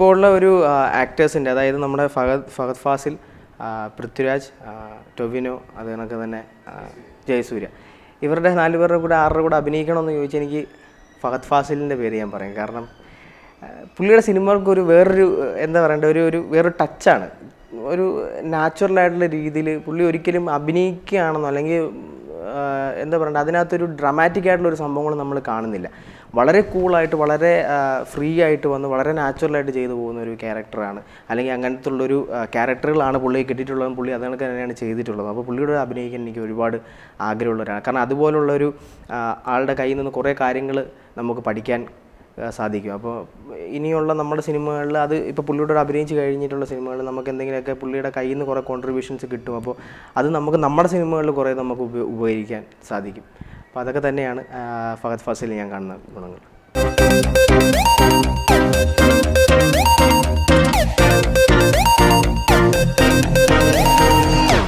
ഇപ്പോൾ ഉള്ള ഒരു ആക്ടേഴ്സിന്റെ അതായത് നമ്മുടെ ഫഹദ് ഫഹദ് ഫാസിൽ പൃഥ്വിരാജ് ടൊവിനോ അത് കണക്ക് തന്നെ ജയസൂര്യ. ഇവരുടെ നാലുപേരുടെ കൂടെ ആരുടെ കൂടെ അഭിനയിക്കണമെന്ന് ചോദിച്ചാൽ എനിക്ക് ഫഹദ് ഫാസിലിന്റെ പേര് ഞാൻ പറയും. കാരണം പുള്ളിയുടെ സിനിമകൾക്ക് ഒരു വേറൊരു എന്താ പറയണ്ട ഒരു ഒരു വേറൊരു ടച്ചാണ് ഒരു നാച്ചുറലായിട്ടുള്ള രീതിയിൽ പുള്ളി ഒരിക്കലും അഭിനയിക്കുകയാണെന്നോ അല്ലെങ്കിൽ എന്താ പറയണ്ട അതിനകത്തൊരു ഡ്രമാറ്റിക് ആയിട്ടുള്ള ഒരു സംഭവങ്ങൾ നമ്മൾ കാണുന്നില്ല. വളരെ കൂളായിട്ട് വളരെ ഫ്രീ ആയിട്ട് വന്ന് വളരെ നാച്ചുറലായിട്ട് ചെയ്തു പോകുന്ന ഒരു ക്യാരക്ടറാണ് അല്ലെങ്കിൽ അങ്ങനത്തെ ഉള്ളൊരു ക്യാരക്ടറുകളാണ് പുള്ളിയെ കിട്ടിയിട്ടുള്ളതും പുള്ളി അത് കണക്ക് തന്നെയാണ് ചെയ്തിട്ടുള്ളത്. അപ്പോൾ പുള്ളിയുടെ അഭിനയിക്കാൻ എനിക്ക് ഒരുപാട് ആഗ്രഹമുള്ളവരാണ്. കാരണം അതുപോലുള്ളൊരു ആളുടെ കയ്യിൽ നിന്ന് കുറേ കാര്യങ്ങൾ നമുക്ക് പഠിക്കാൻ സാധിക്കും. അപ്പോൾ ഇനിയുള്ള നമ്മുടെ സിനിമകളിൽ അത് ഇപ്പോൾ പുള്ളിയുടെ അഭിനയിച്ച് കഴിഞ്ഞിട്ടുള്ള സിനിമകളിൽ നമുക്ക് എന്തെങ്കിലുമൊക്കെ പുള്ളിയുടെ കയ്യിൽ നിന്ന് കുറേ കോൺട്രിബ്യൂഷൻസ് കിട്ടും. അപ്പോൾ അത് നമുക്ക് നമ്മുടെ സിനിമകളിൽ കുറേ നമുക്ക് ഉപ ഉപകരിക്കാൻ സാധിക്കും. അപ്പോൾ അതൊക്കെ തന്നെയാണ് ഫഹദ് ഫാസിൽ ഞാൻ കാണുന്ന ഗുണങ്ങൾ.